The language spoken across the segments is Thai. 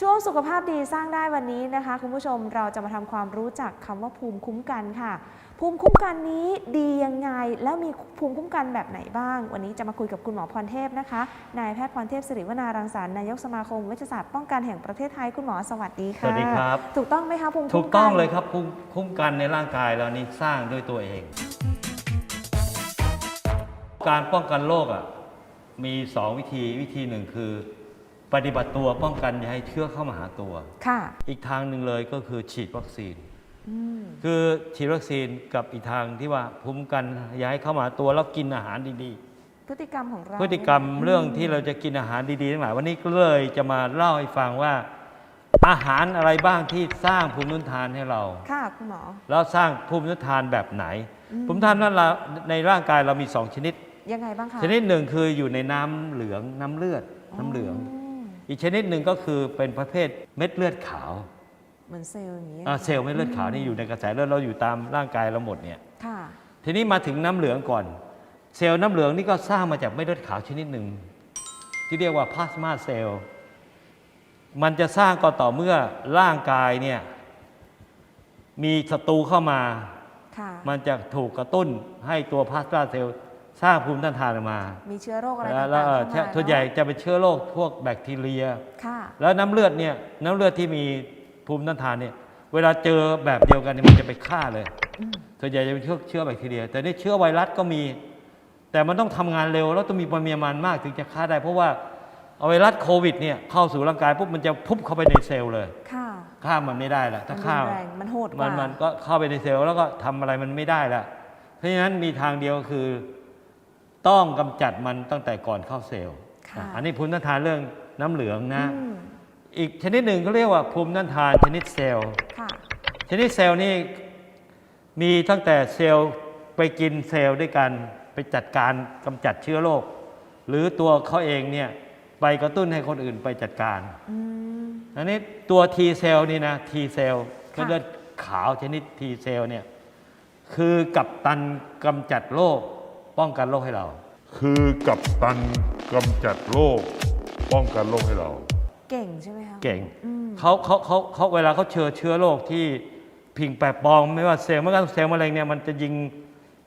ช่วงสุขภาพดีสร้างได้วันนี้นะคะ คุณผู้ชมเราจะมาทำความรู้จักคำว่าภูมิคุ้มกันค่ะ ภูมิคุ้มกันนี้ดียังไง แล้วมีภูมิคุ้มกันแบบไหนบ้าง วันนี้จะมาคุยกับคุณหมอพรเทพนะคะนายแพทย์พรเทพสิริวนารังสรรค์นายกสมาคมเวชศาสตร์ป้องกันแห่งประเทศไทยคุณหมอสวัสดีสค่ะวัสดีครับ ถูกต้องไหมคะภูมิถูคุ้กมกันต้องเลยครับภูมิคุ้มกันในร่างกายเรานี่สร้างด้วยตัวเอง การป้องกันโรคอะมี 2 วิธีวิธีหนึ่งคือ ปฏิบัติตัวป้องกันอย่าให้เชื้อเข้ามาหาตัว ค่ะ อีกทางหนึ่งเลยก็คือฉีดวัคซีน อืม คือฉีดวัคซีนกับอีกทางที่ว่าภูมิคุ้มกันอย่าให้เข้ามาหาตัวแล้วกินอาหารดีพฤติกรรมของเราๆ พฤติกรรมเรื่องที่เราจะกินอาหารดีๆทั้งหลายวันนี้ก็เลยจะมาเล่าให้ฟังว่า อาหารอะไรบ้างที่สร้างภูมิต้านทานให้เรา ค่ะ คุณหมอ แล้วสร้างภูมิต้านทานแบบไหน อืม ภูมิต้านทานเราในร่างกายเรามี2ชนิด ยังไงบ้างคะชนิดหนึ่งคืออยู่ในน้ำเหลืองน้ำเลือดน้ำเหลืองอี กชนิดหนึ่งก็คือเป็นประเภทเม็ดเลือดขาวเหมือนเซลล์อย่างนี้ยอ่าเซลล์เม็ดเลือดขาวนี่อยู่ในกระแสเลือดเราอยู่ตามร่างกายเราหมดเนี่ย ค่ะ ทีนี้มาถึงน้ำเหลืองก่อน เซลล์น้ำเหลืองนี่ก็สร้างมาจากเม็ดเลือดขาวชนิดหนึ่ง ที่เรียกว่าพลาสมาเซลล์มันจะสร้างก็ต่อเมื่อร่างกายเนี่ยมีศัตรูเข้ามา ค่ะ มันจะถูกกระตุ้นให้ตัวพลาสมาเซลล์ สร้างภูมิต้านทานออกมามีเชื้อโรคอะไรแล้ต่าวงๆแล้วเอ่อเข้ามาส่วนใหญ่เนอะจะเป็นเชื้อโรคพวกแบคทีเรีย ค่ะ แล้วน้ำเลือดเนี่ยน้ำเลือดที่มีภูมิต้านทานเนี่ยเวลาเจอแบบเดียวกันเนี่ยมันจะไปฆ่าเลย อืม ส่วนใหญ่จะเป็นเชื้อเชื้อแบคทีเรีย แต่นี่เชื้อไวรัสก็มี แต่มันต้องทำงานเร็ว แล้วต้องมีปริมาณมากถึงจะฆ่าได้ เพราะว่าเอาไวรัสโควิดเนี่ยเข้าสู่ร่างกายปุ๊บมันจะพุบเข้าไปในเซลล์เลยค่ะฆ่ามันไม่ได้ละถ้ามันฆ่ารุนแรงมันโหดกมันว่า มันก็เข้าไปในเซลล์แล้วก็ทำอะไรมันไม่ได้ละเพราะฉะนั้นมีทางเดียวคือ ต้องกำจัดมันตั้งแต่ก่อนเข้าเซลล์ค่ะอะ อันนี้ภูมิต้านทานเรื่องน้ำเหลืองนะ อืมอีกชนิดหนึ่งเขาเรียกว่าภูมิต้านทานชนิดเซลล์ ค่ะ ชนิดเซลล์นี่มีตั้งแต่เซลล์ไปกินเซลล์ด้วยกันไปจัดการกำจัดเชื้อโรคหรือตัวเขาเองเนี่ยไปกระตุ้นให้คนอื่นไปจัดการอืม อันนี้ตัว T เซลล์นี่นะ T เซลล์ค่ะเลือดขาวชนิด T เซลล์เนี่ยคือกับตันกำจัดโรค ป้องกันโรคให้เรา คือกับตันกำจัดโรคป้องกันโรคให้เรา เก่งใช่ไหมคะเก่งอืมเขาเขาเขาเขาเวลาเขาเชื้อเชื้อโรคที่ผิงแปลกปลอมไม่ว่าเซลล์เมื่อกระทั่งเซลล์มะเร็งเนี่ยมันจะยิง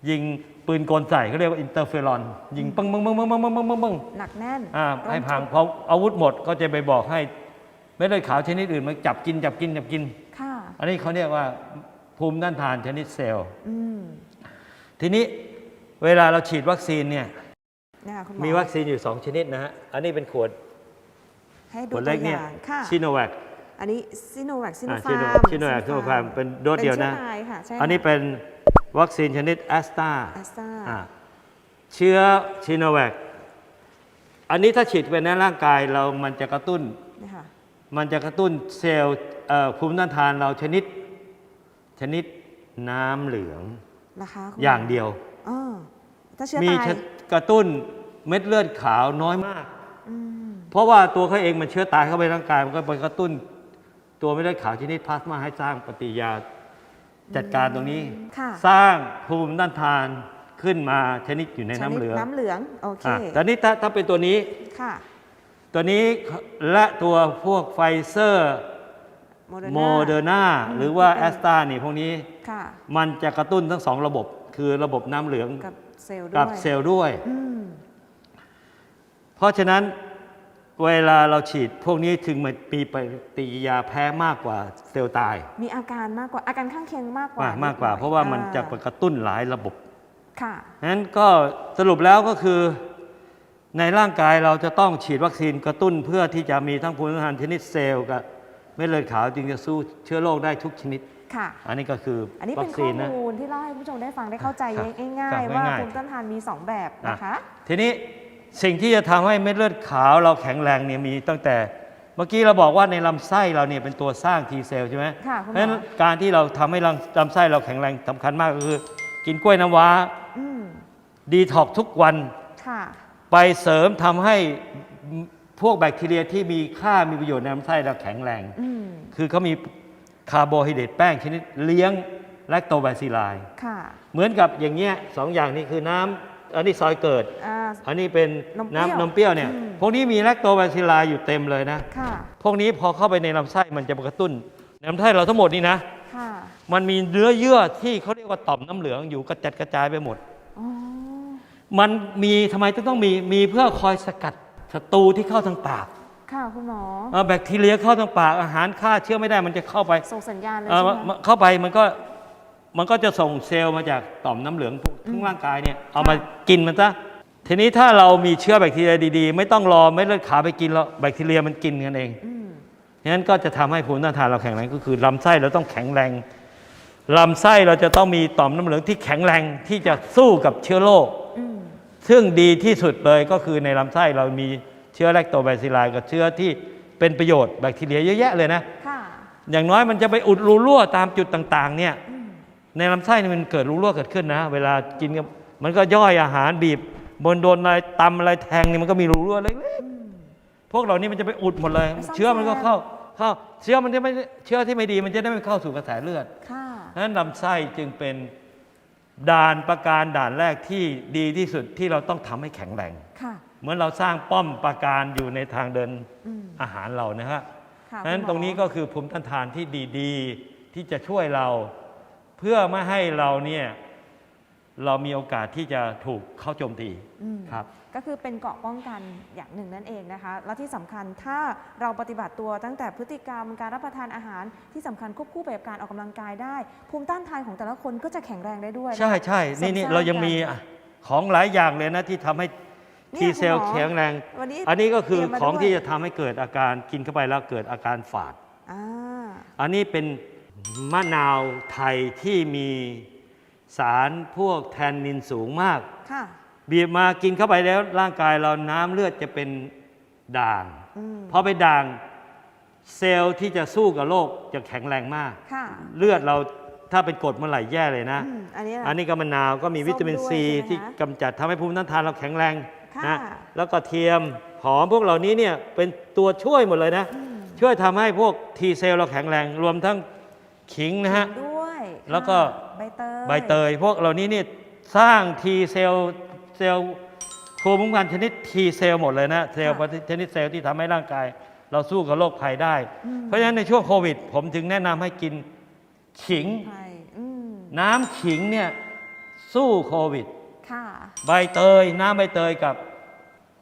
ยิงปืนกลใส่เขาเรียกว่าอินเตอร์เฟอรอน ยิงปังปังปังปังปังปังปังปังปังหนักแน่นอ่าตรงให้พังจุดพออาวุธหมดก็จะไปบอกให้เม็ดเลือดขาวชนิดอื่นมาจับกินจับกินจับกิน ค่ะ อันนี้เขาเรียกว่าภูมิต้านทานชนิดเซลล์ อืม ทีนี้ เวลาเราฉีดวัคซีนเนี่ยนะคะคุณหมอมีวัคซีนอยู่ 2 ชนิดนะฮะ อันนี้เป็นขวดให้ดูขวดตัเล็วกอเนี่ยย่างค่ะชิโนแวคอันนี้ซิโนแวคซิโนอ่าฟาร์มชิโนแวคซิโนฟาร์มเป็นโดสเดียวนะ ป็ชื้อตายค่ะใช่อันนี้เป็นวัคซีนชนิดแอสตราแอสตราอ่าเชื้อชิโนแวคอันนี้ถ้าฉีดไปในร่างกายเรามันจะกระตุ้นเนี่ยค่ะมันจะกระตุ้นเซลล์เอ่อภูมิต้านทานเราชนิด ชนิดน้ำเหลืองนะคะคุณหมอย่างเดียว อ๋อถ้าเชื้อมีตาย กระตุ้นเม็ดเลือดขาวน้อยมาก อืม เพราะว่าตัวเขาเองมันเชื้อตายเข้าไปในร่างกายมันก็ไปกระตุ้น ตัวเม็ดเลือดขาวชนิดพลาสมาให้สร้างปฏิกิริยาจัดการตรงนี้ ค่ะ สร้างภูมิต้านทานขึ้นมาชนิดอยู่ในน้ำเหลืองชดน้ำเหลืองโอเคอะแต่นี้ถ้าถ้าเป็นตัวนี้ ค่ะ ตัวนี้และตัวพวกไฟเซอร์ โมเดอร์โมนาเดอร์นาหรือว่าแอสตรานี่พวกนี้ค่ะมันมันจะกระตุ้นทั้งสองระบบ คือระบบน้ำเหลืองกับเซลล์ด้วยกับเซลล์ด้วยอืมเพราะฉะนั้นเวลาเราฉีดพวกนี้ถึงมันมีปฏิกิริยาแพ้มากกว่าเซลล์ตาย มีอาการมากกว่าอาการข้างเคียงมากกว่าามมากมากกว่า เพราะว่ามันจะไปกระตุ้นหลายระบบ ค่ะนั้นก็สรุปแล้วก็คือในร่างกายเราจะต้องฉีดวัคซีนกระตุ้นเพื่อที่จะมีทั้งภูมิต้านทานชนิดเซลล์กับ เม็ดเลือดขาวจึงจะสู้เชื้อโรคได้ทุกชนิด ค่ะ อันนี้ก็คืออันนี้วัเป็นคข้ซีอนนะมูลที่เล่าให้ผู้ชมได้ฟังได้เข้าใจครับง่ายครับๆว่าง่ายๆภูมิต้านทานมี 2 แบบนะคะทีนี้สิ่งที่จะทำให้เม็ดเลือดขาวเราแข็งแรงเนี่ยมีตั้งแต่เมื่อกี้เราบอกว่าในลำไส้เราเนี่ยเป็นตัวสร้าง T เซลล์ใช่ไหมค่ะคุณหมอเพราะฉะนั้นการที่เราทำให้ลำลำไส้เราแข็งแรงสำคัญมากก็คือ กินกล้วยน้ำว้าอืมดีท็อกทุกวันค่ะไปเสริมทำให้ พวกแบคทีเรียที่มีค่ามีประโยชน์ในลำไส้เราแข็งแรง อืมคือเขามีคาร์โบไฮเดรตแป้งชนิดเลี้ยงแลคโตแบซิลไลค่ะเหมือนกับอย่างเงี้ยสองอย่างนี้คือน้อันนี้ซอยเกิด อ่า อันนี้เป็นนมเปรี้ยวน้ำนมเปรี้ยวเนี่ยอืม พวกนี้มีแลคโตแบคทีไลอยู่เต็มเลยนะ ค่ะพวกนี้พอเข้าไปในลำไส้มันจะมากระตุ้นในลำไส้เราทั้งหมดนี่นะ ค่ะมันมีเนื้อเยื่อที่เขาเรียกว่าต่อมน้ำเหลืองอยู่กระจัดกระจายไปหมด อ๋อมันมีทำไมต้องมีมีเพื่อคอยสกัด ศัตรูที่เข้าทางปาก ค่ะคุณหมอเอ่อแบคทีเรียเข้าทางปากอาหารฆ่าเชื้อไม่ได้มันจะเข้าไปส่งสัญญาณเลยเอ่อใช่ไหมมาเข้าไปมันก็มันก็จะส่งเซลล์มาจากต่อมน้ำเหลืองพวกทั้งร่างกายเนี่ยเอามากินมันซะทีนี้ถ้าเรามีเชื้อแบคทีเรียดีๆ ไม่ต้องรอไม่เลือดขาวไปกินแล้วแบคทีเรียมันกินกันเองอืมงั้นก็จะทำให้ภูมิต้านทานเราแข็งแรงก็คือลำไส้เราต้องแข็งแรงลำไส้เราจะต้องมีต่อมน้ำเหลืองที่แข็งแรงที่จะสู้กับเชื้อโรคอืม ซึ่งดีที่สุดเลยก็คือในลำไส้เรามีเชื้อแลคโตแบซิลไลกับเชื้อที่เป็นประโยชน์แบคทีเรียเยอะแยะเลยนะค่ะอย่างน้อยมันจะไปอุดรูรั่วตามจุดต่างๆ เนี่ย ในลำไส้นี่มันเกิดรูรั่วเกิดขึ้นนะ เวลากินกับมันก็ย่อยอาหารบีบบนโดนอะไรตำอะไรแทงนี่มันก็มีรูรั่วเล็กๆพวกเรานี่มันจะไปอุดหมดเลยไปซ่อมเชื้อมันก็แซมเข้าเข้าเชื้อมันจะไม่เชื้อที่ไม่ดี มันจะได้ไม่เข้าสู่กระแสเลือดค่ะดังนั้นลำไส้จึงเป็น ด่านประการด่านแรกที่ดีที่สุดที่เราต้องทำให้แข็งแรง ค่ะ เหมือนเราสร้างป้อมประการอยู่ในทางเดินอืมอาหารเรานะฮะค่ะดังนั้นคุณหมอตรงนี้ก็คือภูมิต้านทานที่ดี ๆ ที่จะช่วยเรา เพื่อไม่ให้เราเนี่ย เรามีโอกาสที่จะถูกเข้าโจมตีอืม ครับ ก็คือเป็นเกราะป้องกันอย่างหนึ่งนั่นเองนะคะ แล้วที่สำคัญถ้าเราปฏิบัติตัวตั้งแต่พฤติกรรมการรับประทานอาหารที่สำคัญควบคู่ไปกับการออกกำลังกายได้ ภูมิต้านทานของแต่ละคนก็จะแข็งแรงได้ด้วยนะคะ ใช่ใช่นี่นี่เสริมสร้างเรายังมีกันอะของหลายอย่างเลยนะที่ทำให้เนี่ยทีเซลคุณหมอ แข็งแรง วันนี้อันนี้ก็คือเตรียมมาของด้วยที่จะทำให้เกิดอาการกินเข้าไปแล้วเกิดอาการฝาด อ่าอันนี้เป็นมะนาวไทยที่มี สารพวกแทนนินสูงมาก ค่ะ บีบมากินเข้าไปแล้วร่างกายเราน้ำเลือดจะเป็นด่างอืม พอไปด่างเซลล์ที่จะสู้กับโรคจะแข็งแรงมาก ค่ะเลือดเราถ้าเป็นกรดเมื่อไหร่แย่เลยนะ อืมอันนี้อันนี้ก็มะนาวก็มีวิตามินส้มด้วยซีใช่ไหมที่คะกำจัดทำให้ภูมิต้านทานเราแข็งแรงค่ะนะแล้วก็เทียมหอมพวกเหล่านี้เนี่ยเป็นตัวช่วยหมดเลยนะ ช่วยทำให้พวกทีเซลล์เราแข็งแรง รวมทั้งขิงนะฮะด้วย แล้วก็ค่ะใบเตยใบเตย พวกเหล่านี้นี่สร้างทีเซลล์เซลล์ภูมิคุ้มกันชนิดทีเซลล์หมดเลยนะเซลล์ชนิดเซลล์ที่ทำให้ร่างกาย เราสู้กับโรคภัยได้ เพราะฉะนั้นในช่วงโควิด ผมถึงแนะนำให้กินขิงใช่อืมน้ำขิงเนี่ยสู้โควิดค่ะใบเตย น้ำใบเตยกับ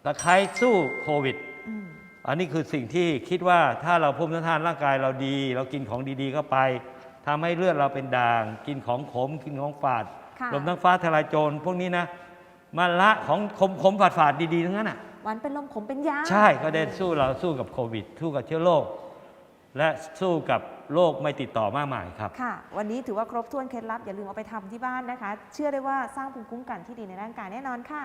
ตะไคร้สู้โควิดอืมอันนี้คือสิ่งที่คิดว่าถ้าเราภูมิต้านทานร่างกายเราดี เรากินของดีๆเข้าไป ทำให้เลือดเราเป็นด่าง กินของขมกินของฝาดค่ะรวมทั้งฟ้าทลายโจรพวกนี้นะมาละของขมขมฝาดฝาดๆดีๆทั้งนั้นอะหวานเป็นลมขมเป็นยาใช่ก็ได้สู้เราสู้กับโควิด สู้กับเชื้อโรคและสู้กับโรคไม่ติดต่อมากมายครับค่ะ วันนี้ถือว่าครบถ้วนเคล็ดลับอย่าลืมเอาไปทำที่บ้านนะคะ เชื่อได้ว่าสร้างภูมิคุ้มกันที่ดีในร่างกายแน่นอนค่ะ